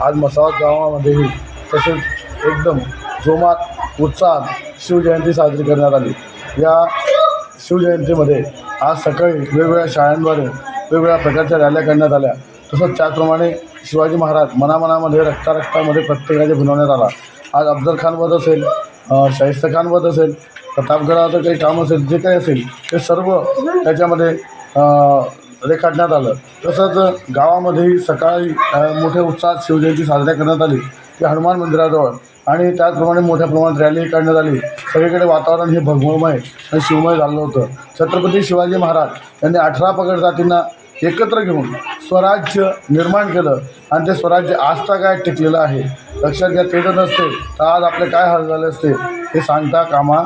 आज मसावत गावामध्येही तसेच एकदम जोमात उत्साहात शिवजयंती साजरी करण्यात आली. या शिवजयंतीमध्ये आज सकाळी वेगवेगळ्या शाळांद्वारे वेगवेगळ्या प्रकारच्या रॅल्या करण्यात आल्या. तसंच त्याचप्रमाणे शिवाजी महाराज मनामनामध्ये रक्तारक्तामध्ये प्रत्येकाने बनवण्यात आला. आज अफजल खानवध असेल शाहिस्त खानवध असेल प्रतापगडाचं काही काम असेल जे काही असेल ते सर्व त्याच्यामध्ये रेखाटण्यात आलं. तसंच गावामध्येही सकाळी मोठ्या उत्साहात शिवजयंती साजऱ्या करण्यात आली. ती हनुमान मंदिराजवळ आणि त्याचप्रमाणे मोठ्या प्रमाणात रॅली काढण्यात आली. सगळीकडे वातावरण हे भगवमय आणि शिवमय झालं होतं. छत्रपती शिवाजी महाराज यांनी अठरा पगड जातींना एकत्र घेऊन स्वराज्य निर्माण केलं आणि ते स्वराज्य आजता काय टिकलेलं आहे? लक्षात घ्या तेच नसते तर आज आपले काय हाल झाले असते हे सांगता कामा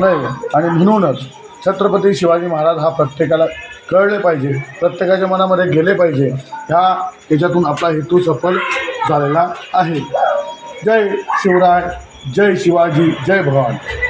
नये. आणि म्हणूनच छत्रपती शिवाजी महाराज हा प्रत्येकाला कळले पाहिजे प्रत्येकाच्या मनामध्ये गेले पाहिजे. ह्या याच्यातून आपला हेतू सफल झालेला आहे. जय शिवराय जय शिवाजी जय भवानी